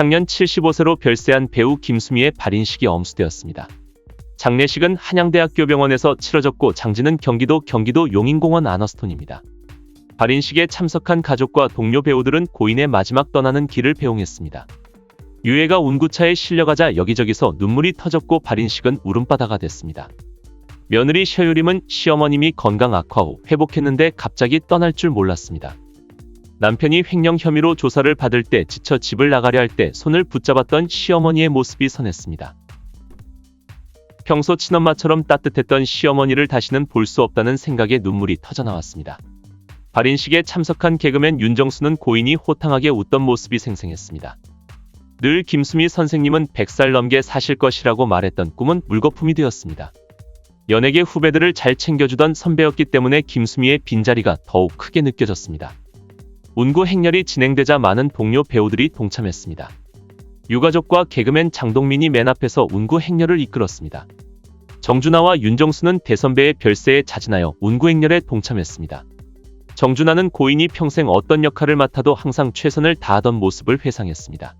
향년 75세로 별세한 배우 김수미의 발인식이 엄수되었습니다. 장례식은 한양대학교 병원에서 치러졌고 장지는 경기도 경기도 용인공원 아너스톤입니다. 발인식에 참석한 가족과 동료 배우들은 고인의 마지막 떠나는 길을 배웅했습니다. 유해가 운구차에 실려가자 여기저기서 눈물이 터졌고 발인식은 울음바다가 됐습니다. 며느리 셔유림은 시어머님이 건강 악화 후 회복했는데 갑자기 떠날 줄 몰랐습니다. 남편이 횡령 혐의로 조사를 받을 때 지쳐 집을 나가려 할 때 손을 붙잡았던 시어머니의 모습이 선했습니다. 평소 친엄마처럼 따뜻했던 시어머니를 다시는 볼 수 없다는 생각에 눈물이 터져나왔습니다. 발인식에 참석한 개그맨 윤정수는 고인이 호탕하게 웃던 모습이 생생했습니다. 늘 김수미 선생님은 100살 넘게 사실 것이라고 말했던 꿈은 물거품이 되었습니다. 연예계 후배들을 잘 챙겨주던 선배였기 때문에 김수미의 빈자리가 더욱 크게 느껴졌습니다. 운구 행렬이 진행되자 많은 동료 배우들이 동참했습니다. 유가족과 개그맨 장동민이 맨 앞에서 운구 행렬을 이끌었습니다. 정준하와 윤정수는 대선배의 별세에 자진하여 운구 행렬에 동참했습니다. 정준하는 고인이 평생 어떤 역할을 맡아도 항상 최선을 다하던 모습을 회상했습니다.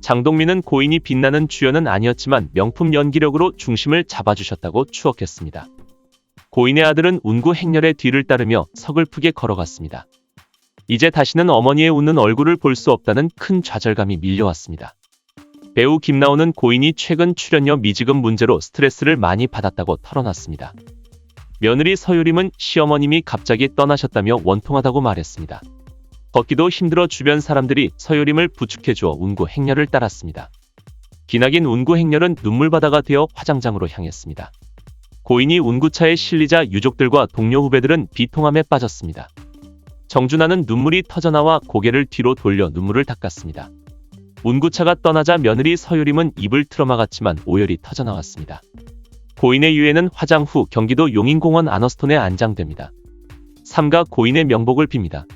장동민은 고인이 빛나는 주연은 아니었지만 명품 연기력으로 중심을 잡아주셨다고 추억했습니다. 고인의 아들은 운구 행렬의 뒤를 따르며 서글프게 걸어갔습니다. 이제 다시는 어머니의 웃는 얼굴을 볼 수 없다는 큰 좌절감이 밀려왔습니다. 배우 김나온은 고인이 최근 출연료 미지급 문제로 스트레스를 많이 받았다고 털어놨습니다. 며느리 서유림은 시어머님이 갑자기 떠나셨다며 원통하다고 말했습니다. 걷기도 힘들어 주변 사람들이 서유림을 부축해주어 운구 행렬을 따랐습니다. 기나긴 운구 행렬은 눈물바다가 되어 화장장으로 향했습니다. 고인이 운구차에 실리자 유족들과 동료 후배들은 비통함에 빠졌습니다. 정준하는 눈물이 터져나와 고개를 뒤로 돌려 눈물을 닦았습니다. 운구차가 떠나자 며느리 서유림은 입을 틀어막았지만 오열이 터져나왔습니다. 고인의 유해는 화장 후 경기도 용인공원 아너스톤에 안장됩니다. 삼가 고인의 명복을 빕니다.